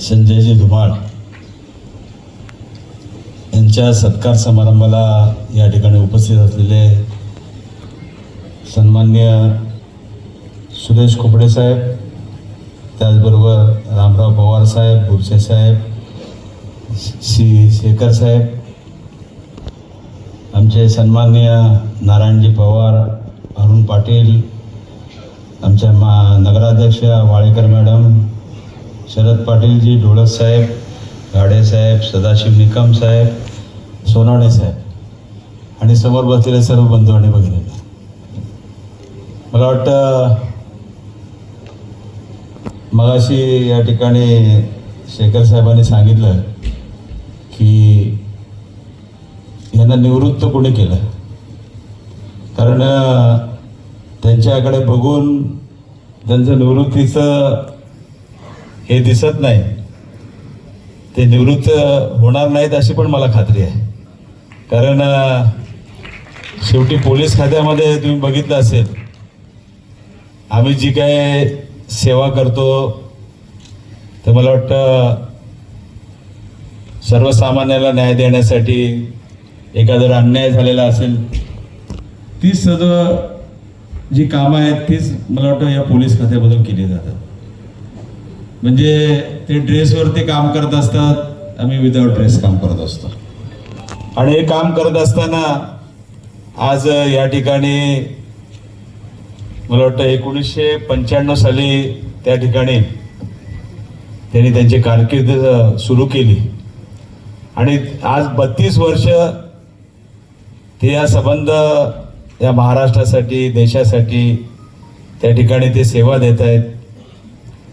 संजयजी धुमाळ यांच्या सत्कार समारंभाला या ठिकाणी उपस्थित असलेले सन्मान्य सुरेश खोपडे साहेब त्याचबरोबर रामराव पवार साहेब बुरसे साहेब श्री शेखर साहेब आमचे सन्मान्य नारायणजी पवार अरुण पाटील आमच्या मा नगराध्यक्ष वाळेकर मॅडम शरद पाटीलजी ढोळक साहेब गाडे साहेब सदाशिव निकम साहेब सोनावणे साहेब आणि समोर बसलेले सर्व बंधू आणि भगिनी. मला वाटतं मगाशी या ठिकाणी शेखर साहेबांनी सांगितलं की यांना निवृत्त कोणी केलं? कारण त्यांच्याकडे बघून त्यांचं निवृत्तीचं हे दिसत नाही. ते निवृत्त होणार नाहीत अशी पण मला खात्री आहे. कारण शेवटी पोलीस खात्यामध्ये तुम्ही बघितलं असेल आम्ही जी काय सेवा करतो तर मला वाटतं सर्वसामान्याला न्याय देण्यासाठी एखादा अन्याय झालेला असेल तीच सर्व जी कामं आहेत तीच मला वाटतं या पोलीस खात्यामधून केली जातात. म्हणजे ते ड्रेसवरती काम करत असतात आम्ही विदाऊट ड्रेस काम करत असतो. आणि हे काम करत असताना आज या ठिकाणी मला वाटतं एकोणीसशे पंच्याण्णव साली त्या ठिकाणी त्यांनी त्यांची कारकीर्द सुरू केली. आणि आज बत्तीस वर्ष ते या संबंध या महाराष्ट्रासाठी देशासाठी त्या ठिकाणी ते सेवा देत आहेत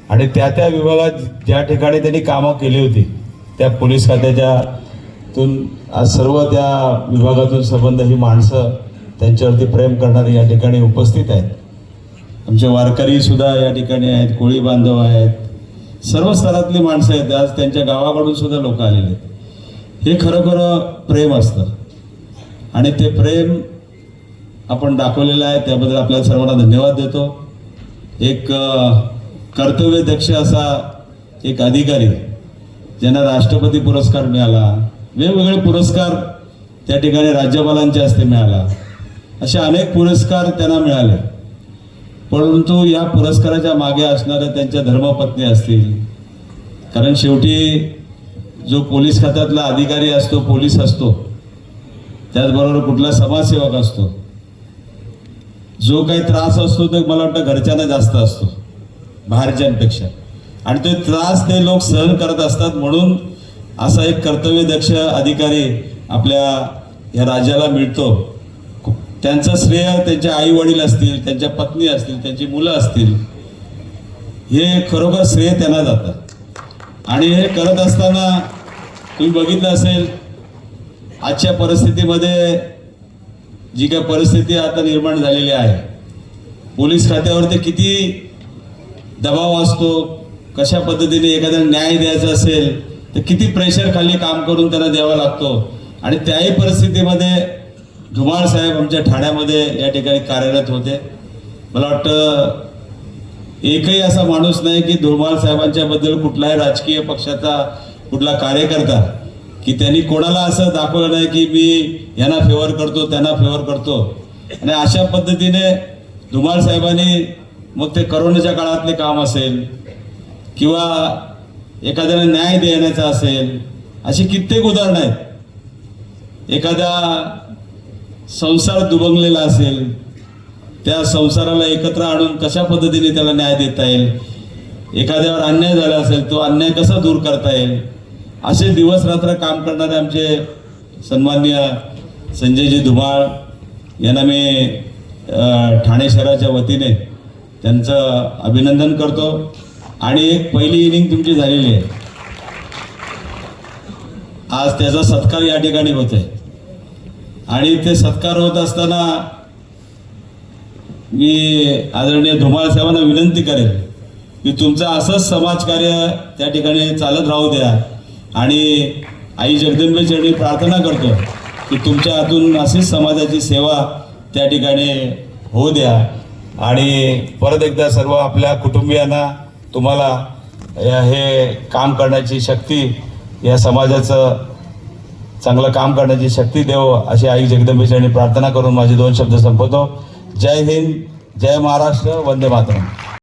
आणि त्या त्या विभागात ज्या ठिकाणी त्यांनी कामं केली होती त्या पोलीस खात्याच्यातून आज सर्व त्या विभागातून संबंध ही माणसं त्यांच्यावरती प्रेम करणारी या ठिकाणी उपस्थित आहेत. आमचे वारकरीसुद्धा या ठिकाणी आहेत कोळी बांधव आहेत सर्व स्तरातली माणसं आहेत. आज त्यांच्या गावाकडून सुद्धा लोक आलेले आहेत. हे खरोखर प्रेम असतं. आणि ते प्रेम आपण दाखवलेलं आहे त्याबद्दल आपल्या सर्वांना धन्यवाद देतो. एक कर्तव्यदक्ष असा एक अधिकारी ज्यांना राष्ट्रपती पुरस्कार मिळाला वेगवेगळे पुरस्कार त्या ठिकाणी राज्यपालांच्या हस्ते मिळाला. असे अनेक पुरस्कार त्यांना मिळाले. परंतु या पुरस्काराच्या मागे असणाऱ्या त्यांच्या धर्मपत्नी असतील. कारण शेवटी जो पोलीस खात्यातला अधिकारी असतो पोलीस असतो. त्याचबरोबर कुठला समाजसेवक असतो. जो काही त्रास असतो तो मला वाटतं घरच्यांना जास्त असतो. बाहेरच्यांपेक्षा आणि तो त्रास ते लोक सहन करत असतात म्हणून असा एक कर्तव्यदक्ष अधिकारी आपल्या या राजाला मिळतो. त्यांचं श्रेय त्यांच्या आई वडील असतील त्यांच्या पत्नी असतील त्यांची मुलं असतील हे खरोखर श्रेय त्यांना जातं. आणि हे करत असताना तुम्ही बघितलं असेल आजच्या परिस्थितीमध्ये जी काय परिस्थिती आता निर्माण झालेली आहे पोलीस खात्यावरती किती दबाव असतो कशा पद्धतीने एखाद्याला न्याय द्यायचा असेल तर किती प्रेशर खाली काम करून त्यांना द्यावा लागतो. आणि त्याही परिस्थितीमध्ये धुमाळ साहेब आमच्या ठाण्यामध्ये या ठिकाणी कार्यरत होते. मला वाटतं एकही असा माणूस नाही की धुमाळ साहेबांच्या बद्दल कुठलाही राजकीय पक्षाचा कुठला कार्यकर्ता की त्यांनी कोणाला असं दाखवलं नाही की मी यांना फेवर करतो त्यांना फेवर करतो. आणि अशा पद्धतीने धुमाळ साहेबांनी मग ते करोनाच्या काळातले काम असेल किंवा एखाद्याला न्याय देण्याचा असेल अशी कित्येक उदाहरणं आहेत. एखादा संसार दुभंगलेला असेल त्या संसाराला एकत्र आणून कशा पद्धतीने त्याला न्याय देता येईल? एखाद्यावर अन्याय झाला असेल तो अन्याय कसा दूर करता येईल? असे दिवस रात्र काम करणारे आमचे सन्मान्य संजयजी धुमाळ यांना मी ठाणे शहराच्या वतीने त्यांचं अभिनंदन करतो. आणि एक पहिली इनिंग तुमची झालेली आहे. आज त्याचा सत्कार या ठिकाणी होत आहे आणि ते सत्कार होत असताना मी आदरणीय धुमाळ साहेबांना विनंती करेन की तुमचं असंच समाजकार्य त्या ठिकाणी चालत राहू द्या. आणि आई जगदंबे प्रार्थना करतो की तुमच्या हातून अशीच समाजाची सेवा त्या ठिकाणी होऊ द्या. आणि परत एकदा सर्व आपल्या कुटुंबियांना तुम्हाला या- हे काम करण्याची शक्ती या समाजाचं चांगलं काम करण्याची शक्ती देव अशी आई जगदंबेची प्रार्थना करून माझे दोन शब्द संपवतो. जय हिंद जय महाराष्ट्र वंदे मातरम.